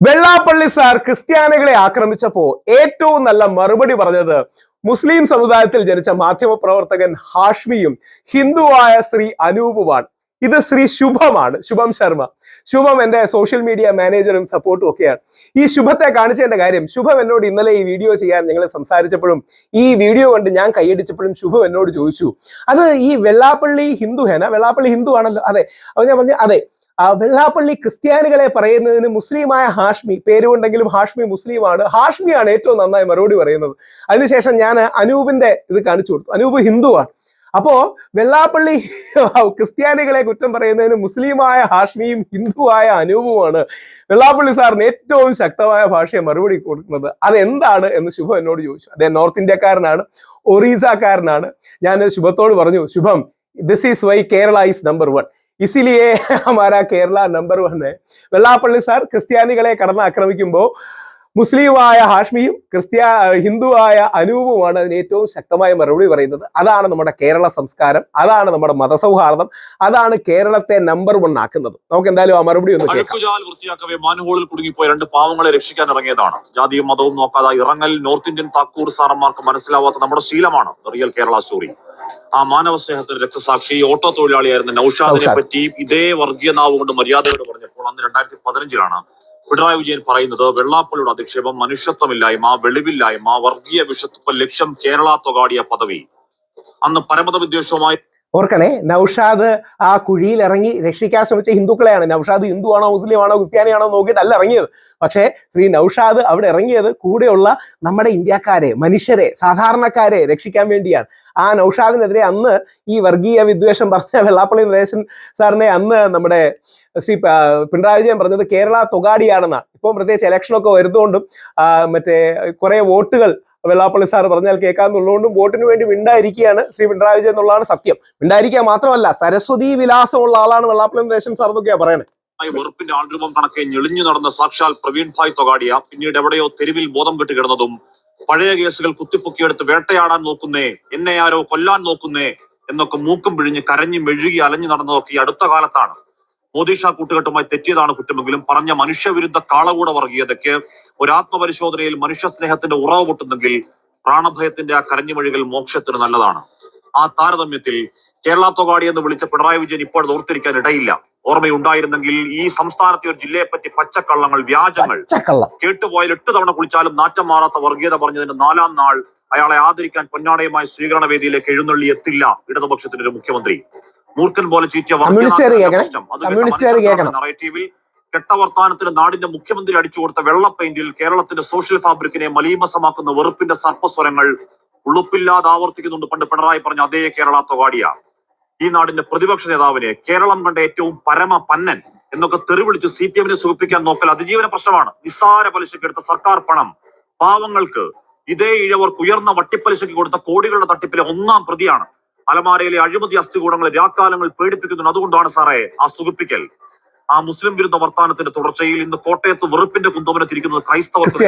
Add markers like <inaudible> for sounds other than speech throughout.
Vellappally sir ക്രിസ്ത്യാനികളെ ആക്രമിച്ചപ്പോ ഏറ്റവും നല്ല മറുപടി പറഞ്ഞത് മുസ്ലിം സമുദായത്തിൽ ജനിച്ച മാധ്യമ പ്രവർത്തകൻ ഹാഷ്മിയും ഹിന്ദുവായ ശ്രീ അനൂപുമാണ്. ഇത് ശ്രീ ശുഭമാണ്. ശുഭം ശർമ്മ. ശുഭം എന്റെ സോഷ്യൽ മീഡിയ മാനേജറും സപ്പോർട്ടും ഒക്കെയാണ്. ഈ ശുഭത്തെ കാണിച്ചതിന്റെ കാര്യം ശുഭം എന്നോട് ഇന്നലെ ഈ വീഡിയോ ചെയ്യാൻ ഞങ്ങൾ സംസാരിച്ചപ്പോഴും ഈ വീഡിയോ കണ്ട് ഞാൻ കൈയടിച്ചപ്പോഴും ശുഭം എന്നോട് ചോദിച്ചു. അത് ഈ വെള്ളാപ്പള്ളി ഹിന്ദു ഹേന വെള്ളാപ്പള്ളി ഹിന്ദു ആണല്ലോ അതെ. അപ്പൊ ഞാൻ പറഞ്ഞു അതെ. വെള്ളാപ്പള്ളി ക്രിസ്ത്യാനികളെ പറയുന്നതിന് മുസ്ലിമായ ഹാഷ്മി പേരുകൊണ്ടെങ്കിലും ഹാഷ്മി മുസ്ലിമാണ്. ഹാഷ്മിയാണ് ഏറ്റവും നന്നായി മറുപടി പറയുന്നത്. അതിനുശേഷം ഞാൻ അനൂപിന്റെ ഇത് കാണിച്ചു കൊടുത്തു. അനൂപ് ഹിന്ദുവാണ്. അപ്പോ വെള്ളാപ്പള്ളി ക്രിസ്ത്യാനികളെ കുറ്റം പറയുന്നതിന് മുസ്ലിമായ ഹാഷ്മിയും ഹിന്ദുവായ അനൂപുമാണ് വെള്ളാപ്പള്ളി സാറിന് ഏറ്റവും ശക്തമായ ഭാഷയെ മറുപടി കൊടുക്കുന്നത്. അതെന്താണ് എന്ന് ശുഭം എന്നോട് ചോദിച്ചു. അദ്ദേഹം നോർത്ത് ഇന്ത്യക്കാരനാണ് ഒറീസക്കാരനാണ്. ഞാൻ ശുഭത്തോട് പറഞ്ഞു Shubham this is why Kerala is number one ഇസിലിയെ <laughs> ഹമാരാ Kerala number one Vellappally sir ക്രിസ്ത്യാനികളെ കടന്ന് ആക്രമിക്കുമ്പോൾ മുസ്ലിമായ ഹാഷ്മിയും ക്രിസ്ത്യ ഹിന്ദുവായ അനൂപുമാണ് അതിന് ഏറ്റവും ശക്തമായ മറുപടി പറയുന്നത്. അതാണ് നമ്മുടെ കേരള സംസ്കാരം അതാണ് നമ്മുടെ മതസൗഹാർദ്ദം അതാണ് കേരളത്തെ നമ്പർ വൺ ആക്കുന്നത്. നമുക്ക് എന്തായാലും ആ മറുപടി ഒന്ന് കേൾക്കാം. വൃത്തിയാക്കവേ മാനുഹോളിൽ കുടുങ്ങിപ്പോയ രണ്ട് പാവങ്ങളെ രക്ഷിക്കാൻ ഇറങ്ങിയതാണ്. ജാതിയും മതവും നോക്കാതെ ഇറങ്ങൽ നോർത്ത് ഇന്ത്യൻ താക്കൂർ സാറന്മാർക്ക് മനസ്സിലാവാത്ത നമ്മുടെ ശീലമാണ്. റിയൽ കേരള സ്റ്റോറി ആ മാനവ സ്നേഹത്തിന് രക്തസാക്ഷി ഓട്ടോ തൊഴിലാളിയായിരുന്ന നൌഷാദിനെ പറ്റി ഇതേ വർഗീയ നാവ് കൊണ്ട് മര്യാദയോട് പറഞ്ഞപ്പോൾ അന്ന് രണ്ടായിരത്തി പതിനഞ്ചിലാണ് പിണറായി വിജയൻ പറയുന്നത് വെള്ളാപ്പള്ളിയുടെ അധിക്ഷേപം മനുഷ്യത്വമില്ലായ്മ വെളിവില്ലായ്മ വർഗീയ വിഷത്വ ലക്ഷ്യം കേരള തൊഗാടിയ പദവി. അന്ന് പരമത വിദ്വേഷവുമായി ഓർക്കണേ നൌഷാദ് ആ കുഴിയിൽ ഇറങ്ങി രക്ഷിക്കാൻ ശ്രമിച്ച ഹിന്ദുക്കളെയാണ്. നൌഷാദ് ഹിന്ദു ആണോ മുസ്ലിം ആണോ ക്രിസ്ത്യാനിയാണോ നോക്കിയിട്ടല്ല ഇറങ്ങിയത്. പക്ഷേ ശ്രീ നൌഷാദ് അവിടെ ഇറങ്ങിയത് കൂടെയുള്ള നമ്മുടെ ഇന്ത്യക്കാരെ മനുഷ്യരെ സാധാരണക്കാരെ രക്ഷിക്കാൻ വേണ്ടിയാണ്. ആ നൌഷാദിനെതിരെ അന്ന് ഈ വർഗീയ വിദ്വേഷം പറഞ്ഞ വെള്ളാപ്പള്ളി നരേശൻ സാറിനെ അന്ന് നമ്മുടെ ശ്രീ പിണറായി വിജയൻ പറഞ്ഞത് കേരള തൊഗാടിയാണെന്നാണ്. ഇപ്പം പ്രത്യേകിച്ച് ഇലക്ഷനൊക്കെ വരുന്നതുകൊണ്ടും മറ്റേ കുറെ വോട്ടുകൾ വെള്ളാപ്പള്ളി സാർ പറഞ്ഞാൽ കേൾക്കാന്നുള്ളതുകൊണ്ടും വോട്ടിന് വേണ്ടി മിണ്ടായിരിക്കുകയാണ് ശ്രീ പിണറായി വിജയൻ എന്നുള്ളതാണ് സത്യം. മിണ്ടായിരിക്കുക മാത്രമല്ല സരസ്വതി വിലാസമുള്ള ആളാണ് വെള്ളാപ്പള്ളി നരേശൻ സാർ എന്നൊക്കെയാ പറയുന്നത് വെറുപ്പിന്റെ ആൾരൂപം കണക്കെ ഞെളിഞ്ഞു നടന്ന സാക്ഷാൽ പ്രവീൺ ഭായ് തൊഗാഡിയ പിന്നീട് എവിടെയോ തെരുവിൽ ബോധം കെട്ട് കിടന്നതും പഴയ കേസുകൾ കുത്തിപ്പൊക്കിയെടുത്ത് വേട്ടയാടാൻ നോക്കുന്നേ എന്നെ ആരോ കൊല്ലാൻ നോക്കുന്നേ എന്നൊക്കെ മൂക്കും പിഴിഞ്ഞ് കരഞ്ഞു മെഴുകി അലഞ്ഞു നടന്നതൊക്കെ ഈ അടുത്ത കാലത്താണ്. മോദി ഷാ കൂട്ടുകെട്ടുമായി തെറ്റിയതാണ് കുറ്റമെങ്കിലും പറഞ്ഞ മനുഷ്യവിരുദ്ധ കാളകൂട വർഗീയതയ്ക്ക് ഒരു ആത്മപരിശോധനയിൽ മനുഷ്യ സ്നേഹത്തിന്റെ ഉറവ് പൊട്ടുന്നെങ്കിൽ പ്രാണഭയത്തിന്റെ ആ കരഞ്ഞുമൊഴികൾ മോക്ഷത്തിന് നല്ലതാണ്. ആ താരതമ്യത്തിൽ കേരള തൊഗാടി എന്ന് വിളിച്ച പിണറായി വിജയൻ ഇപ്പോൾ ഓർത്തിരിക്കാൻ ഇടയില്ല. ഓർമ്മയുണ്ടായിരുന്നെങ്കിൽ ഈ സംസ്ഥാനത്തെ ഒരു ജില്ലയെ പറ്റി പച്ചക്കള്ളങ്ങൾ വ്യാജങ്ങൾ കേട്ടുപോയാൽ എട്ട് തവണ കുളിച്ചാലും നാറ്റം മാറാത്ത വർഗീയത പറഞ്ഞതിന്റെ നാലാം നാൾ അയാളെ ആദരിക്കാൻ പൊന്നാടയുമായി സ്വീകരണ വേദിയിലേക്ക് എഴുന്നള്ളി എത്തില്ല ഇടതുപക്ഷത്തിന്റെ ഒരു മുഖ്യമന്ത്രി. മൂർഖൻ പോലെ ചീറ്റിയ നറേറ്റീവിൽ കെട്ട കെട്ടവർത്താനത്തിന് നാടിന്റെ മുഖ്യമന്ത്രി അടിച്ചു കൊടുത്ത വെള്ള പെയിന്റിൽ കേരളത്തിന്റെ സോഷ്യൽ ഫാബ്രിക്കിനെ മലീമസമാക്കുന്ന വെറുപ്പിന്റെ സർപ്പസ്വരങ്ങൾ ഉളുപ്പില്ലാതെ ആവർത്തിക്കുന്നുണ്ട് പണ്ട് പിണറായി പറഞ്ഞ അതേ കേരള തൊവാടിയ. ഈ നാടിന്റെ പ്രതിപക്ഷ നേതാവിനെ കേരളം കണ്ട ഏറ്റവും പരമ പന്നൻ എന്നൊക്കെ തെറിവിളിച്ച് സി പി എമ്മിനെ സുഖിപ്പിക്കാൻ നോക്കൽ അതിജീവന പ്രശ്നമാണ്. നിസ്സാര പലിശയ്ക്ക് എടുത്ത സർക്കാർ പണം. പാവങ്ങൾക്ക് ഇതേ ഇഴവർക്ക് ഉയർന്ന വട്ടിപ്പലിശയ്ക്ക് കൊടുത്ത കോടികളുടെ തട്ടിപ്പിലെ ഒന്നാം പ്രതിയാണ് അലമാരയിലെ അഴിമതി അസ്ഥികൂടങ്ങൾ രാക്കാലങ്ങൾ പേടിപ്പിക്കുന്നുണ്ട്. അതുകൊണ്ടാണ് സാറേ ആ സുഖിപ്പിക്കൽ. ആ മുസ്ലിം വിരുദ്ധ വർത്താനത്തിന്റെ തുടർച്ചയിൽ ഇന്ന് കോട്ടയത്ത് വെറുപ്പിന്റെ കുന്തമനത്തിരിക്കുന്നത് ക്രൈസ്തവർക്ക്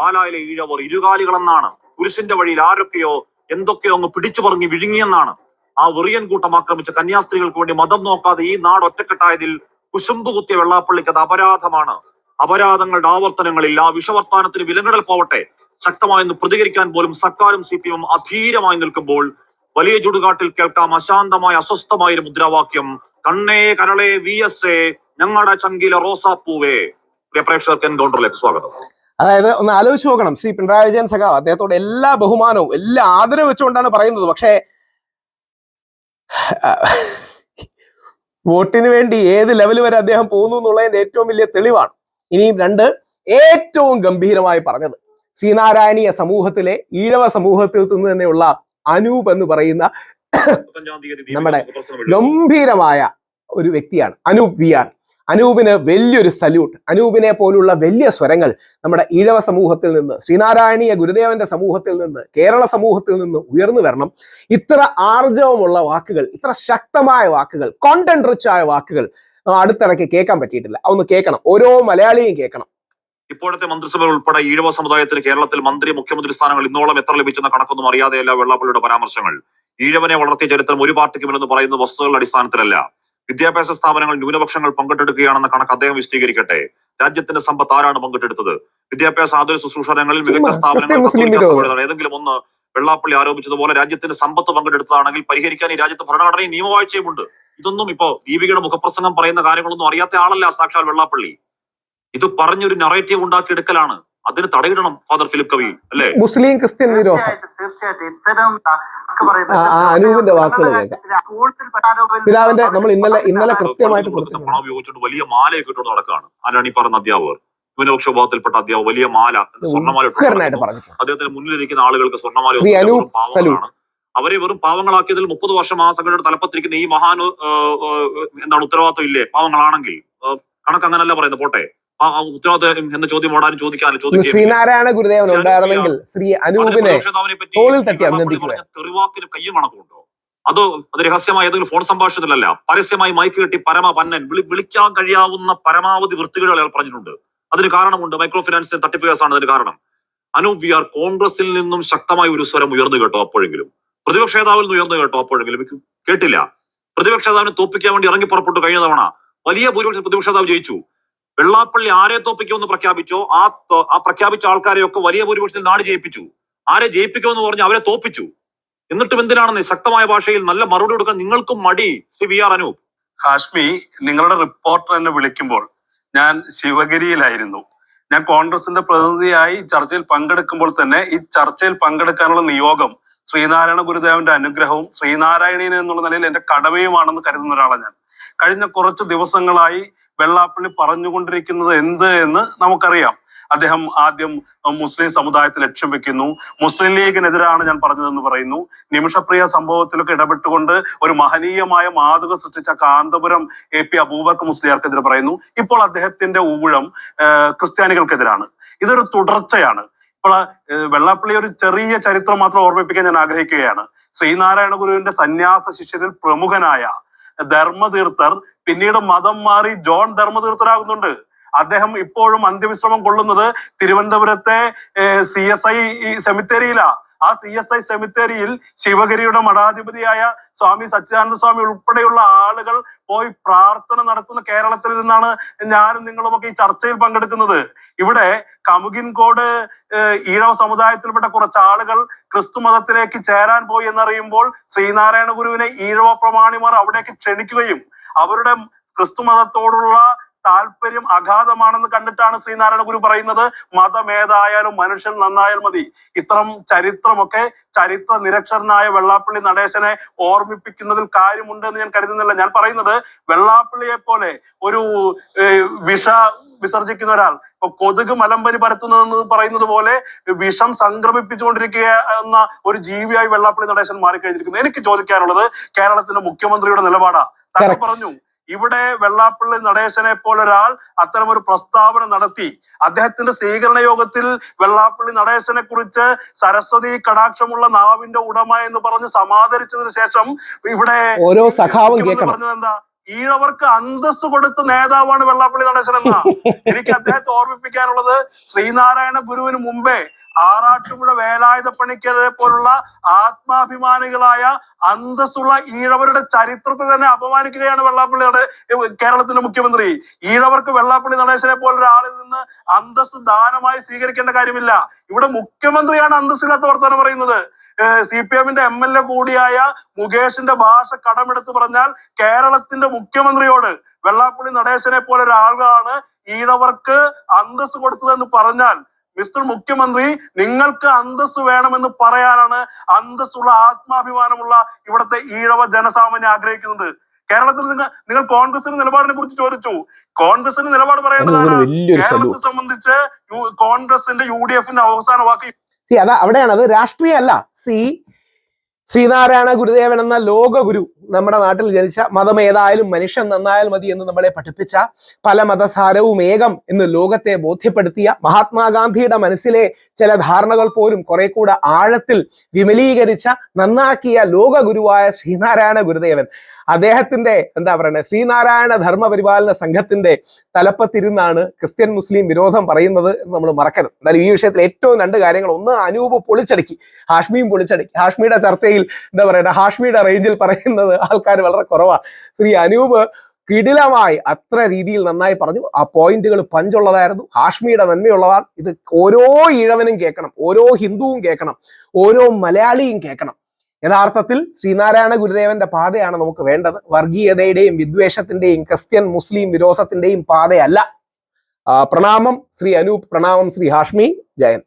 പാലായിലെ ഈഴവർ ഇരുകാലികളെന്നാണ്. പുരുഷന്റെ വഴിയിൽ ആരൊക്കെയോ എന്തൊക്കെയോ ഒന്ന് പിടിച്ചു പറഞ്ഞ് വിഴുങ്ങിയെന്നാണ്. ആ വെറിയൻ കൂട്ടം ആക്രമിച്ച കന്യാസ്ത്രീകൾക്ക് വേണ്ടി മതം നോക്കാതെ ഈ നാട് ഒറ്റക്കെട്ടായതിൽ കുശുമ്പ് കുത്തിയ വെള്ളാപ്പള്ളിക്ക് അത് അപരാധമാണ്. അപരാധങ്ങളുടെ ആവർത്തനങ്ങളിൽ ആ വിഷവർത്താനത്തിന് വിലങ്ങടൽ പോവട്ടെ. ശക്തമായെന്ന് പ്രതികരിക്കാൻ പോലും സർക്കാരും സി പി എമ്മും അധീരമായി നിൽക്കുമ്പോൾ വലിയ ചുടുകാട്ടിൽ കേൾക്കാം അശാന്തമായ അസ്വസ്ഥമായ ഒരു മുദ്രാവാക്യം. കണ്ണേ കരളേ വി എസ് എ ഞങ്ങളുടെ ചങ്കില റോസാപ്പൂവേ. പ്രേക്ഷകർക്ക് എൻകൗണ്ടറിലേക്ക് സ്വാഗതം. അതായത് ഒന്ന് ആലോചിച്ച് നോക്കണം. ശ്രീ പിണറായി വിജയൻ സഖാവ് അദ്ദേഹത്തോട് എല്ലാ ബഹുമാനവും എല്ലാ ആദരവ് വെച്ചുകൊണ്ടാണ് പറയുന്നത്. പക്ഷേ വോട്ടിന് വേണ്ടി ഏത് ലെവൽ വരെ അദ്ദേഹം പോകുന്നു എന്നുള്ളതിന്റെ ഏറ്റവും വലിയ തെളിവാണ്. ഇനിയും രണ്ട് ഏറ്റവും ഗംഭീരമായി പറഞ്ഞത് ശ്രീനാരായണീയ സമൂഹത്തിലെ ഈഴവ സമൂഹത്തിൽ നിന്ന് തന്നെയുള്ള അനൂപ് എന്ന് പറയുന്ന നമ്മുടെ. ഗംഭീരമായ ഒരു വ്യക്തിയാണ് അനൂപ് വി ആർ. അനൂപിന് വലിയൊരു സല്യൂട്ട് അനൂപിനെ പോലുള്ള വലിയ സ്വരങ്ങൾ നമ്മുടെ ഈഴവ സമൂഹത്തിൽ നിന്ന് ശ്രീനാരായണീയ ഗുരുദേവന്റെ സമൂഹത്തിൽ നിന്ന് കേരള സമൂഹത്തിൽ നിന്ന് ഉയർന്നു വരണം. ഇത്ര ആർജവമുള്ള വാക്കുകൾ ഇത്ര ശക്തമായ വാക്കുകൾ കോണ്ടന്റ് റിച്ച് ആയ വാക്കുകൾ അടുത്തിടയ്ക്ക് കേൾക്കാൻ പറ്റിയിട്ടില്ല. അതൊന്ന് കേൾക്കണം. ഓരോ മലയാളിയും കേൾക്കണം. ഇപ്പോഴത്തെ മന്ത്രിസഭ ഉൾപ്പെടെ ഈഴവ സമുദായത്തിന് കേരളത്തിൽ മന്ത്രി മുഖ്യമന്ത്രി സ്ഥാനങ്ങൾ ഇന്നോളം എത്ര ലഭിച്ചെന്ന കണക്കൊന്നും അറിയാതെയല്ല വെള്ളാപ്പള്ളിയുടെ പരാമർശങ്ങൾ. ഈഴവനെ വളർത്തിയ ചരിത്രം ഒരു പാർട്ടിക്കുമില്ലെന്ന് പറയുന്ന വസ്തുതകളുടെ അടിസ്ഥാനത്തിലല്ല. വിദ്യാഭ്യാസ സ്ഥാപനങ്ങൾ ന്യൂനപക്ഷങ്ങൾ പങ്കിട്ടെടുക്കുകയാണെന്ന കണക്ക് അദ്ദേഹം വിശദീകരിക്കട്ടെ? രാജ്യത്തിന്റെ സമ്പത്ത് ആരാണ് പങ്കിട്ടെടുത്തത്? വിദ്യാഭ്യാസ ആതുര ശുശ്രൂഷങ്ങളിൽ മികച്ച സ്ഥാപനങ്ങൾ. ഏതെങ്കിലും ഒന്ന് വെള്ളാപ്പള്ളി ആരോപിച്ചതുപോലെ രാജ്യത്തിന്റെ സമ്പത്ത് പങ്കെടുത്തതാണെങ്കിൽ പരിഹരിക്കാൻ ഈ രാജ്യത്ത് ഭരണഘടനയും നിയമവാഴ്ചയുമുണ്ട് ഇതൊന്നും ഇപ്പോ ദീപികയുടെ മുഖപ്രസംഗം പറയുന്ന കാര്യങ്ങളൊന്നും അറിയാത്ത ആളല്ല സാക്ഷാൽ വെള്ളാപ്പള്ളി. ഇത് പറഞ്ഞൊരു നറേറ്റീവ് ഉണ്ടാക്കിയെടുക്കലാണ്. അതിന് തടയിടണം ഫാദർ ഫിലിപ്പ് കവി അല്ലേ? മുസ്ലിം ക്രിസ്ത്യൻ വിരോധം. അനൂപിന്റെ വാക്കുകൾ പിതാവിന്റെ നമ്മൾ ഇന്നലെ ഇന്നലെ കൃത്യമായിട്ട് കൊടുത്ത പണം ഉപയോഗിച്ചുകൊണ്ട് വലിയ മാലയൊക്കെ ഇട്ടുകൊണ്ട് നടക്കുകയാണ് ആരാണ് ഈ പറഞ്ഞ അധ്യാപകർ? ന്യൂനപക്ഷ വിഭാഗത്തിൽപ്പെട്ട അധ്യാപകർ വലിയ മാല സ്വർണമാല അദ്ദേഹത്തിന് മുന്നിലിരിക്കുന്ന ആളുകൾക്ക് സ്വർണമാല പാവങ്ങളാണ്. അവരെ വെറും പാവങ്ങളാക്കിയതിൽ മുപ്പത് വർഷം ആ സംഘടനയുടെ തലപ്പത്തിരിക്കുന്ന ഈ മഹാൻ എന്താണ് ഉത്തരവാദിത്വം ഇല്ലേ? പാവങ്ങളാണെങ്കിൽ. കണക്ക് അങ്ങനല്ല പറയുന്നത്. പോട്ടെ. ആ, ഉത്തരവാദിത്വം എന്ന ചോദ്യം ഓടാനും ചോദിക്കാനും ചോദിക്കും ശ്രീനാരായണ ഗുരുദേവൻ ഉണ്ടായിരുന്നെങ്കിൽ ശ്രീ അനൂപിനെ തോളിൽ തട്ടി. തെറിവാക്കിന് കയ്യും കണക്കുണ്ടോ? അത് അത് രഹസ്യമായ ഏതെങ്കിലും ഫോൺ സംഭാഷണത്തിലല്ല? പരസ്യമായി മൈക്ക് കെട്ടി പരമ പന്നൻ വിളി വിളിക്കാൻ കഴിയാവുന്ന പരമാവധി വൃത്തികൾ അയാൾ പറഞ്ഞിട്ടുണ്ട്. അതിന് കാരണമുണ്ട്. മൈക്രോ ഫിനാൻസിന്റെ തട്ടിപ്പ് കേസാണ് അതിന് കാരണം. അനൂപ് വി ആർ കോൺഗ്രസിൽ നിന്നും ശക്തമായ ഒരു സ്വരം ഉയർന്നു കേട്ടോ അപ്പോഴെങ്കിലും. പ്രതിപക്ഷ നേതാവിൽ നിന്ന് ഉയർന്നു കേട്ടോ അപ്പോഴെങ്കിലും. കേട്ടില്ല. പ്രതിപക്ഷ നേതാവിനെ തോപ്പിക്കാൻ വേണ്ടി ഇറങ്ങി പുറപ്പെട്ടു കഴിഞ്ഞ തവണ വലിയ ഭൂരിപക്ഷം പ്രതിപക്ഷ നേതാവ് ജയിച്ചു. വെള്ളാപ്പള്ളി ആരെ തോപ്പിക്കുമെന്ന് പ്രഖ്യാപിച്ചോ? ആ ആ പ്രഖ്യാപിച്ച ആൾക്കാരെയൊക്കെ വലിയ ഭൂരിപക്ഷത്തിൽ നാട് ജയിപ്പിച്ചു. ആരെ ജയിപ്പിക്കുമെന്ന് പറഞ്ഞ് അവരെ തോപ്പിച്ചു. എന്നിട്ടും എന്തിനാണെന്ന് ശക്തമായ ഭാഷയിൽ നല്ല മറുപടി കൊടുക്കാൻ നിങ്ങൾക്കും മടി ശ്രീ വി ആർ അനൂപ്. ഹാഷ്മി നിങ്ങളുടെ റിപ്പോർട്ടർ എന്നെ വിളിക്കുമ്പോൾ ഞാൻ ശിവഗിരിയിലായിരുന്നു. ഞാൻ കോൺഗ്രസിന്റെ പ്രതിനിധിയായി ചർച്ചയിൽ പങ്കെടുക്കുമ്പോൾ തന്നെ ഈ ചർച്ചയിൽ പങ്കെടുക്കാനുള്ള നിയോഗം ശ്രീനാരായണ ഗുരുദേവന്റെ അനുഗ്രഹവും ശ്രീനാരായണീയൻ എന്നുള്ള നിലയിൽ എന്റെ കടമയുമാണെന്ന് കരുതുന്ന ഒരാളാണ് ഞാൻ. കഴിഞ്ഞ കുറച്ച് ദിവസങ്ങളായി വെള്ളാപ്പള്ളി പറഞ്ഞുകൊണ്ടിരിക്കുന്നത് എന്ത് എന്ന് നമുക്കറിയാം. അദ്ദേഹം ആദ്യം മുസ്ലിം സമുദായത്തെ ലക്ഷ്യം വെക്കുന്നു. മുസ്ലിം ലീഗിനെതിരാണ് ഞാൻ പറഞ്ഞതെന്ന് പറയുന്നു. നിമിഷപ്രിയ സംഭവത്തിലൊക്കെ ഇടപെട്ടുകൊണ്ട് ഒരു മഹനീയമായ മാതൃക സൃഷ്ടിച്ച കാന്തപുരം എ പി അബൂബക്കർ മുസ്ലിയാർക്കെതിരെ പറയുന്നു. ഇപ്പോൾ അദ്ദേഹത്തിന്റെ ഊഴം ക്രിസ്ത്യാനികൾക്കെതിരാണ്. ഇതൊരു തുടർച്ചയാണ്. ഇപ്പോൾ വെള്ളാപ്പള്ളി ഒരു ചെറിയ ചരിത്രം മാത്രം ഓർമ്മിപ്പിക്കാൻ ഞാൻ ആഗ്രഹിക്കുകയാണ്. ശ്രീനാരായണ ഗുരുവിന്റെ സന്യാസ ശിഷ്യരിൽ പ്രമുഖനായ ധർമ്മതീർത്ഥർ പിന്നീട് മതം മാറി ജോൺ ധർമ്മതീർത്ഥരാകുന്നുണ്ട്. അദ്ദേഹം ഇപ്പോഴും അന്ത്യവിശ്രമം കൊള്ളുന്നത് തിരുവനന്തപുരത്തെ സി എസ് ഐ സെമിത്തേരിയിലാ. ആ സി എസ് ഐ സെമിത്തേരിയിൽ ശിവഗിരിയുടെ മഠാധിപതിയായ സ്വാമി സച്ചിദാനന്ദ സ്വാമി ഉൾപ്പെടെയുള്ള ആളുകൾ പോയി പ്രാർത്ഥന നടത്തുന്ന കേരളത്തിൽ നിന്നാണ് ഞാനും നിങ്ങളുമൊക്കെ ഈ ചർച്ചയിൽ പങ്കെടുക്കുന്നത്. ഇവിടെ കമുകിൻകോട് ഈഴവ സമുദായത്തിൽപ്പെട്ട കുറച്ച് ആളുകൾ ക്രിസ്തു മതത്തിലേക്ക് ചേരാൻ പോയി എന്നറിയുമ്പോൾ ശ്രീനാരായണ ഗുരുവിനെ ഈഴവ പ്രമാണിമാർ അവിടേക്ക് ക്ഷണിക്കുകയും അവരുടെ ക്രിസ്തു മതത്തോടുള്ള താല്പര്യം അഗാധമാണെന്ന് കണ്ടിട്ടാണ് ശ്രീനാരായണ ഗുരു പറയുന്നത്. മതം ഏതായാലും മനുഷ്യൻ നന്നായാൽ മതി. ഇത്തരം ചരിത്രമൊക്കെ ചരിത്ര നിരക്ഷരനായ വെള്ളാപ്പള്ളി നടേശനെ ഓർമ്മിപ്പിക്കുന്നതിൽ കാര്യമുണ്ടെന്ന് ഞാൻ കരുതുന്നില്ല. ഞാൻ പറയുന്നത് വെള്ളാപ്പള്ളിയെ പോലെ ഒരു വിഷ വിസർജിക്കുന്ന ഒരാൾ ഇപ്പൊ കൊതുക് മലമ്പനി പരത്തുന്നതെന്ന് പറയുന്നത് പോലെ വിഷം സംക്രമിപ്പിച്ചുകൊണ്ടിരിക്കുക എന്ന ഒരു ജീവിയായി വെള്ളാപ്പള്ളി നടേശൻ മാറിക്കഴിഞ്ഞിരിക്കുന്നു. എനിക്ക് ചോദിക്കാനുള്ളത് കേരളത്തിന്റെ മുഖ്യമന്ത്രിയുടെ നിലപാടാ. താങ്കൾ പറഞ്ഞു. ഇവിടെ വെള്ളാപ്പള്ളി നടേശനെ പോലൊരാൾ ഒരു പ്രസ്താവന നടത്തി. അദ്ദേഹത്തിന്റെ സ്വീകരണ യോഗത്തിൽ വെള്ളാപ്പള്ളി നടേശനെ കുറിച്ച് സരസ്വതി കടാക്ഷമുള്ള നാവിന്റെ ഉടമ എന്ന് പറഞ്ഞ് സമാദരിച്ചതിന് ശേഷം ഇവിടെ ഓരോ സഖാവും പറഞ്ഞത് എന്താ ഈഴവർക്ക് അന്തസ് കൊടുത്ത നേതാവാണ് വെള്ളാപ്പള്ളി നടേശൻ എന്ന. <laughs> എനിക്ക് അദ്ദേഹത്തെ ഓർമ്മിപ്പിക്കാനുള്ളത് ശ്രീനാരായണ ഗുരുവിന് മുമ്പേ ആറാട്ടുപുഴ വേലായുധ പണിക്കരെ പോലുള്ള ആത്മാഭിമാനികളായ അന്തസ്സുള്ള ഈഴവരുടെ ചരിത്രത്തെ തന്നെ അപമാനിക്കുകയാണ് വെള്ളാപ്പള്ളിയുടെ കേരളത്തിന്റെ മുഖ്യമന്ത്രി. ഈഴവർക്ക് വെള്ളാപ്പള്ളി നടേശനെ പോലെ ഒരാളിൽ നിന്ന് അന്തസ് ദാനമായി സ്വീകരിക്കേണ്ട കാര്യമില്ല. ഇവിടെ മുഖ്യമന്ത്രിയാണ് അന്തസ്സില്ലാത്ത വർത്തമാനം പറയുന്നത്. സി പി എമ്മിന്റെ എം എൽ എ കൂടിയായ മുകേഷിന്റെ ഭാഷ കടമെടുത്ത് പറഞ്ഞാൽ കേരളത്തിന്റെ മുഖ്യമന്ത്രിയോട് വെള്ളാപ്പള്ളി നടേശനെ പോലെ ഒരാളാണ് ഈഴവർക്ക് അന്തസ് കൊടുത്തതെന്ന് പറഞ്ഞാൽ മിസ്റ്റർ മുഖ്യമന്ത്രി നിങ്ങൾക്ക് അന്തസ് വേണമെന്ന് പറയാനാണ് അന്തസ്സുള്ള ആത്മാഭിമാനമുള്ള ഇവിടുത്തെ ഈഴവ ജനസാമാന്യം ആഗ്രഹിക്കുന്നത്. കേരളത്തിൽ നിങ്ങൾ നിങ്ങൾ കോൺഗ്രസിന്റെ നിലപാടിനെ കുറിച്ച് ചോദിച്ചു. കോൺഗ്രസിന്റെ നിലപാട് പറയേണ്ടതാണ് കേരളത്തെ സംബന്ധിച്ച് കോൺഗ്രസിന്റെ യു ഡി എഫിന്റെ അവസാന വാക്ക് സി അതാ അവിടെയാണ് അത് രാഷ്ട്രീയമല്ല. സി ശ്രീനാരായണ ഗുരുദേവൻ എന്ന ലോകഗുരു നമ്മുടെ നാട്ടിൽ ജനിച്ച മതം ഏതായാലും മനുഷ്യൻ നന്നായാൽ മതി എന്ന് നമ്മളെ പഠിപ്പിച്ച പല മതസാരവും ഏകം എന്ന് ലോകത്തെ ബോധ്യപ്പെടുത്തിയ മഹാത്മാഗാന്ധിയുടെ മനസ്സിലെ ചില ധാരണകൾ പോലും കുറെ കൂടെ ആഴത്തിൽ വിമലീകരിച്ച നന്നാക്കിയ ലോകഗുരുവായ ശ്രീനാരായണ ഗുരുദേവൻ. അദ്ദേഹത്തിന്റെ എന്താ പറയുന്നത് ശ്രീനാരായണ ധർമ്മ പരിപാലന സംഘത്തിന്റെ തലപ്പത്തിരുന്നാണ് ക്രിസ്ത്യൻ മുസ്ലിം വിരോധം പറയുന്നത് നമ്മൾ മറക്കരുത്. എന്തായാലും ഈ വിഷയത്തിൽ ഏറ്റവും രണ്ട് കാര്യങ്ങൾ ഒന്ന് അനൂപ് പൊളിച്ചടുക്കി ഹാഷ്മിയും പൊളിച്ചടുക്കി. ഹാഷ്മിയുടെ ചർച്ചയിൽ എന്താ പറയുക ഹാഷ്മിയുടെ റേഞ്ചിൽ പറയുന്നത് ആൾക്കാർ വളരെ കുറവാണ്. ശ്രീ അനൂപ് കിടിലമായി അത്ര രീതിയിൽ നന്നായി പറഞ്ഞു. ആ പോയിന്റുകൾ പഞ്ചുള്ളതായിരുന്നു. ഹാഷ്മിയുടെ നന്മയുള്ളതാണ്. ഇത് ഓരോ ഇഴവനും കേൾക്കണം ഓരോ ഹിന്ദുവും കേൾക്കണം ഓരോ മലയാളിയും കേൾക്കണം. യഥാർത്ഥത്തിൽ ശ്രീനാരായണ ഗുരുദേവന്റെ പാതയാണ് നമുക്ക് വേണ്ടത്. വർഗീയതയുടെയും വിദ്വേഷത്തിന്റെയും ക്രിസ്ത്യൻ മുസ്ലിം വിരോധത്തിന്റെയും പാതയല്ല. പ്രണാമം ശ്രീ അനൂപ് പ്രണാമം ശ്രീ ഹാഷ്മി ജയൻ.